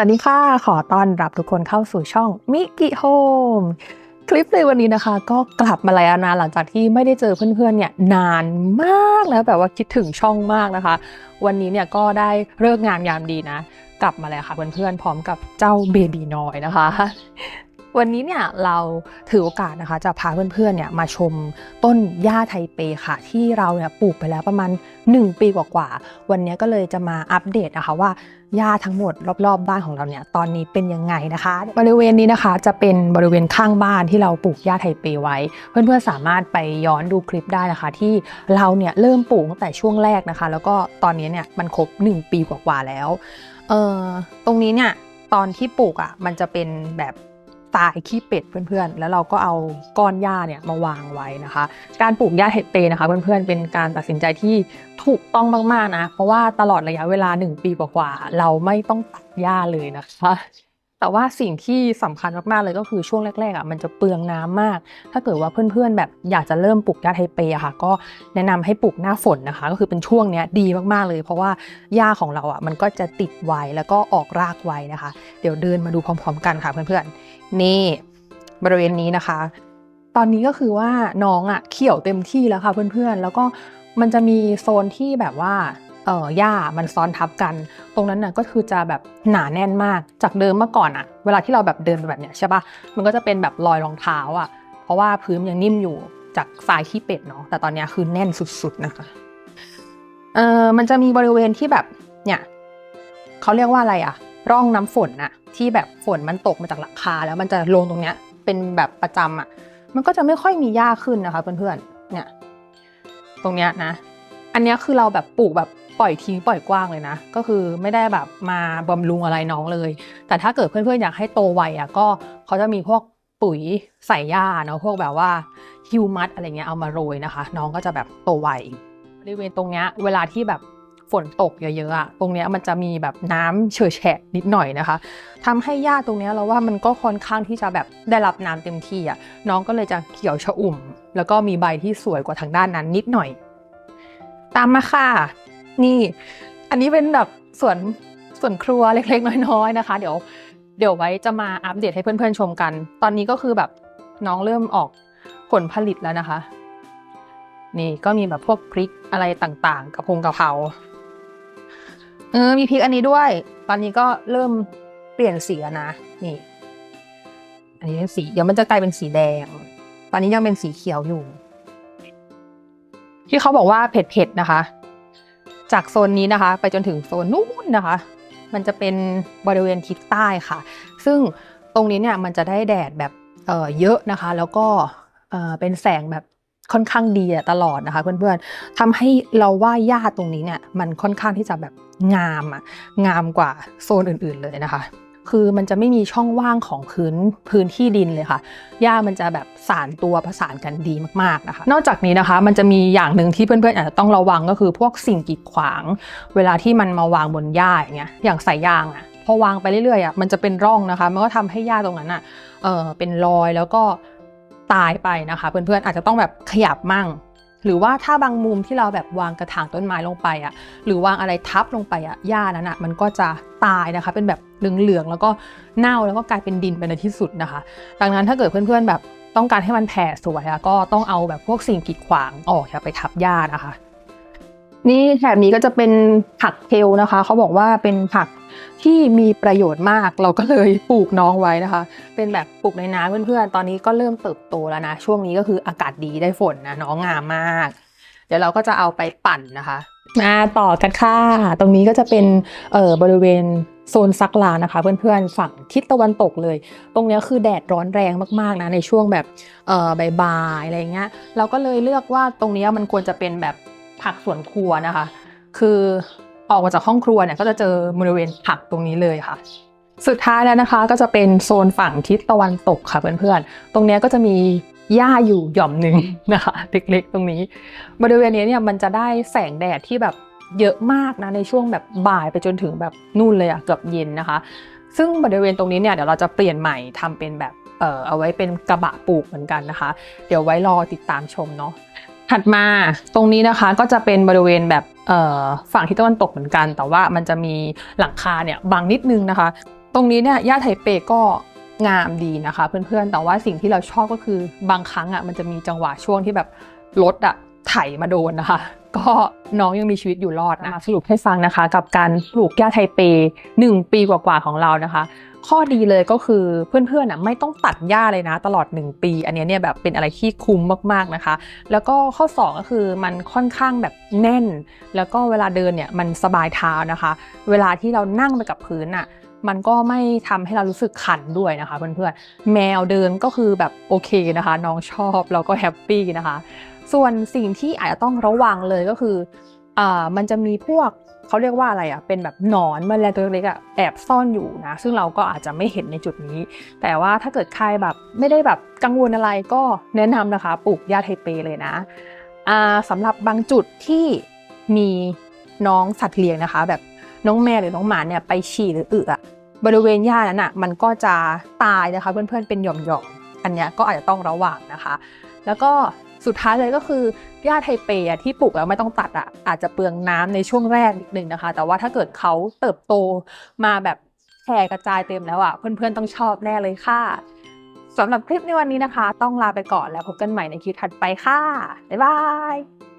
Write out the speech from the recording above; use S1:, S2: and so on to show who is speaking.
S1: วัสดีค่ะ ขอต้อนรับทุกคนเข้าสู่ช่องมิกิโฮมคลิปในวันนี้นะคะ ก็กลับมาแล้วนะหลังจากที่ไม่ได้เจอเพื่อนๆเนี่ยนานมากแล้วแบบว่าคิดถึงช่องมากนะคะ วันนี้เนี่ยก็ได้เลิกงามยามดีนะ กลับมาแล้วค่ะเพื่อนๆพร้อมกับเจ้าเบบีน้อยนะคะ วันนี้เนี่ยเราถือโอกาสนะคะจะพาเพื่อนๆเนี่ยมาชมต้นหญ้าไทเปค่ะ ที่เราเนี่ยปลูกไปแล้วประมาณ 1 ปีกว่าๆวันนี้ก็เลยจะมาอัปเดตนะคะว่าหญ้าทั้งหมดรอบๆบ้านของเราเนี่ยตอนนี้เป็นยังไงนะคะ บริเวณนี้นะคะจะเป็นบริเวณข้างบ้านที่เราปลูกหญ้าไทเปไว้ เพื่อนๆสามารถไปย้อนดูคลิปได้นะคะ ที่เราเนี่ยเริ่มปลูกตั้งแต่ช่วงแรกนะคะ แล้วก็ตอนนี้เนี่ยมันครบ 1 ปีกว่าๆแล้วเอ่อตรงนี้เนี่ยตอนที่ปลูกอะมันจะเป็นแบบ ตายขี้เป็ดเพื่อนๆ แล้วเราก็เอาก้อนหญ้าเนี่ยมาวางไว้นะคะ การปลูกหญ้าเห็ดเตนะคะ เพื่อนๆ เป็นการตัดสินใจที่ถูกต้องมากๆนะ เพราะว่าตลอดระยะเวลา 1 ปีกว่าๆ เราไม่ต้องตัดหญ้าเลยนะคะ แต่ว่าสิ่งที่สำคัญมากๆเลยก็คือช่วงแรกๆอะมันจะเปลืองน้ำมาก ถ้าเกิดว่าเพื่อนๆ แบบอยากจะเริ่มปลูกหญ้าไทเปอะค่ะ ก็แนะนำให้ปลูกหน้าฝนนะคะ ก็คือเป็นช่วงเนี้ยดีมากๆเลย เพราะว่าหญ้าของเราอะมันก็จะติดไวแล้วก็ออกรากไวนะคะ เดี๋ยวเดินมาดูพร้อม ๆ กันค่ะเพื่อนๆ นี่บริเวณนี้นะคะ ตอนนี้ก็คือว่าน้องอะเขียวเต็มที่แล้วค่ะเพื่อนๆ แล้วก็มันจะมีโซนที่แบบว่า เอ่อหญ้ามันซ้อนทับกัน ตรงนั้นน่ะก็คือจะแบบหนาแน่นมากจากเดิมเมื่อก่อนอะเวลาที่เราแบบเดินแบบเนี้ยใช่ปะมันก็จะเป็นแบบรอยรองเท้าอะเพราะว่าพื้นยังนิ่มอยู่จากทรายขี้เป็ดเนาะแต่ตอนเนี้ยคือแน่นสุดๆนะคะเออมันจะมีบริเวณที่แบบเนี่ยเขาเรียกว่าอะไรอะร่องน้ำฝนอะที่แบบฝนมันตกมาจากหลังคา แล้วมันจะลงตรงเนี้ยเป็นแบบประจำอะมันก็จะไม่ค่อยมีหญ้าขึ้นนะคะเพื่อนๆเนี่ยตรงเนี้ยนะ อันเนี้ยคือเราแบบปลูกแบบ ปล่อยทิ้งปล่อยกว้างเลยนะ ก็คือไม่ได้แบบมาบำรุงอะไรน้องเลย แต่ถ้าเกิดเพื่อนๆอยากให้โตไวอะก็เขาจะมีพวกปุ๋ยใส่หญ้าเนาะพวกแบบว่าฮิวมัสอะไรเงี้ยเอามาโรยนะคะ น้องก็จะแบบโตไวบริเวณตรงเนี้ยเวลาที่แบบฝนตกเยอะๆอะตรงเนี้ยมันจะมีแบบน้ำเฉอแฉะนิดหน่อยนะคะทำให้หญ้าตรงเนี้ยเราว่ามันก็ค่อนข้างที่จะแบบได้รับน้ำเต็มที่อะน้องก็เลยจะเขียวชอุ่ม แล้วก็มีใบที่สวยกว่าทางด้านนั้นนิดหน่อย ตามมาค่ะ นี่ อันนี้เป็นแบบส่วนส่วนครัวเล็กๆ น้อยๆนะคะ เดี๋ยวเดี๋ยวไว้จะมาอัปเดตให้เพื่อนๆชมกัน ตอนนี้ก็คือแบบน้องเริ่มออกผลผลิตแล้วนะคะ นี่ก็มีแบบพวกพริกอะไรต่างๆกระพงกระเพราเออมีพริกอันนี้ด้วย ตอนนี้ก็เริ่มเปลี่ยนสีแล้วนะนี่ อันนี้เป็นสีเดี๋ยวมันจะกลายเป็นสีแดง ตอนนี้ยังเป็นสีเขียวอยู่ ที่เขาบอกว่าเผ็ดๆนะคะ จากโซนนี้นะคะ ไปจนถึงโซนนู้นนะคะ มันจะเป็นบริเวณทิศใต้ค่ะ ซึ่งตรงนี้เนี่ยมันจะได้แดดแบบเเยอะนะคะ แล้วก็เเป็นแสงแบบค่อนข้างดีตลอดนะคะ เพื่อนๆทำให้เราว่าหญ้าตรงนี้เนี่ยมันค่อนข้างที่จะแบบงามอะงามกว่าโซนอื่นๆเลยนะคะ คือมันจะไม่มีช่องว่างของพื้นพื้นที่ดินเลยค่ะ หญ้ามันจะแบบสานตัวประสานกันดีมากๆนะคะ นอกจากนี้นะคะ มันจะมีอย่างหนึ่งที่เพื่อนๆอาจจะต้องระวังก็คือพวกสิ่งกีดขวาง เวลาที่มันมาวางบนหญ้าอย่างเงี้ย อย่างสายยางอะพอวางไปเรื่อยๆอะมันจะเป็นร่องนะคะ มันก็ทำให้หญ้าตรงนั้นอะเออเป็นรอยแล้วก็ตายไปนะคะ เพื่อนๆอาจจะต้องแบบขยับมั่ง หรือว่าถ้าบางมุมที่เราแบบวางกระถางต้นไม้ลงไปอะหรือวางอะไรทับลงไปอะหญ้านั้นอะมันก็จะตายนะคะ เป็นแบบเหลืองๆแล้วก็เน่าแล้วก็กลายเป็นดินไปในที่สุดนะคะ ดังนั้นถ้าเกิดเพื่อนๆแบบต้องการให้มันแผ่สวยอะก็ต้องเอาแบบพวกสิ่งกีดขวางออกอย่าไปทับหญ้านะคะ นี่แถบนี้ก็จะเป็นผักเทลนะคะ เขาบอกว่าเป็นผักที่มีประโยชน์มากเราก็เลยปลูกน้องไว้นะคะ เป็นแบบปลูกในน้ำเพื่อนๆ ตอนนี้ก็เริ่มเติบโตแล้วนะ ช่วงนี้ก็คืออากาศดีได้ฝนนะน้องงามมาก เดี๋ยวเราก็จะเอาไปปั่นนะคะมาต่อกันค่ะ ตรงนี้ก็จะเป็นเอ่อบริเวณโซนซักลานะคะ เพื่อนๆฝั่งทิศตะวันตกเลย ตรงนี้คือแดดร้อนแรงมากๆนะในช่วงแบบเอ่อบ่ายๆอะไรเงี้ยเราก็เลยเลือกว่าตรงนี้มันควรจะเป็นแบบ ผักสวนครัวนะคะ คือออกมาจากห้องครัวเนี่ยก็จะเจอบริเวณผักตรงนี้เลยค่ะ สุดท้ายแล้วนะคะก็จะเป็นโซนฝั่งทิศตะวันตกค่ะเพื่อนๆ ตรงนี้ก็จะมีหญ้าอยู่หย่อมหนึ่งนะคะเล็กๆ ตรงนี้ บริเวณนี้เนี่ยมันจะได้แสงแดดที่แบบเยอะมากนะในช่วงแบบบ่ายไปจนถึงแบบนู่นเลยอะเกือบเย็นนะคะ ซึ่งบริเวณตรงนี้เนี่ยเดี๋ยวเราจะเปลี่ยนใหม่ทำเป็นแบบเอ่อเอาไว้เป็นกระบะปลูกเหมือนกันนะคะ เดี๋ยวไว้รอติดตามชมเนาะ ถัดมาตรงนี้นะคะก็จะเป็นบริเวณแบบฝั่งทิศตะวันตกเหมือนกัน แต่ว่ามันจะมีหลังคาเนี่ยบางนิดนึงนะคะ ตรงนี้เนี่ยย่าไทเปก็งามดีนะคะ เพื่อนๆ แต่ว่าสิ่งที่เราชอบก็คือบางครั้งอะมันจะมีจังหวะช่วงที่แบบรถอะไถมาโดนนะคะ ก็น้องยังมีชีวิตอยู่รอดนะสรุปให้ฟังนะคะ กับการปลูกย่าไทเปหนึ่งปีกว่าๆของเรานะคะ ข้อดีเลยก็คือเพื่อนๆอะไม่ต้องตัดหญ้าเลยนะ ตลอด 1 ปี อันนี้เนี่ยแบบเป็นอะไรที่คุ้มมากๆนะคะ แล้วก็ข้อ 2 ก็คือมันค่อนข้างแบบแน่น แล้วก็เวลาเดินเนี่ยมันสบายเท้านะคะ เวลาที่เรานั่งไปกับพื้นอะมันก็ไม่ทำให้เรารู้สึกขันด้วยนะคะเพื่อนๆ แมวเดินก็คือแบบโอเคนะคะ น้องชอบแล้วก็แฮปปี้นะคะ ส่วนสิ่งที่อาจจะต้องระวังเลยก็คือ อ่ามันจะมีพวกเขาเรียกว่าอะไรอะ เป็นแบบหนอนแมลงตัวเล็กๆอะแอบซ่อนอยู่นะ ซึ่งเราก็อาจจะไม่เห็นในจุดนี้ แต่ว่าถ้าเกิดใครแบบไม่ได้แบบกังวลอะไรก็แนะนำนะคะ ปลูกหญ้าไทเปเลยนะอ่าสำหรับบางจุดที่มีน้องสัตว์เลี้ยงนะคะ แบบน้องแมวหรือน้องหมาเนี่ยไปฉี่หรืออึอะบริเวณหญ้านั้นอะมันก็จะตายนะคะเพื่อนๆเป็นหย่อมๆอันเนี้ยก็อาจจะต้องระวังนะคะ แล้วก็ สุดท้ายเลยก็คือหญ้าไทเปที่ปลูกแล้วไม่ต้องตัดอะอาจจะเปลืองน้ำในช่วงแรกนิดนึงนะคะ แต่ว่าถ้าเกิดเขาเติบโตมาแบบแผ่กระจายเต็มแล้วอะเพื่อนๆต้องชอบแน่เลยค่ะสำหรับคลิปในวันนี้นะคะ ต้องลาไปก่อนแล้วพบกันใหม่ในคลิปถัดไปค่ะบ๊ายบาย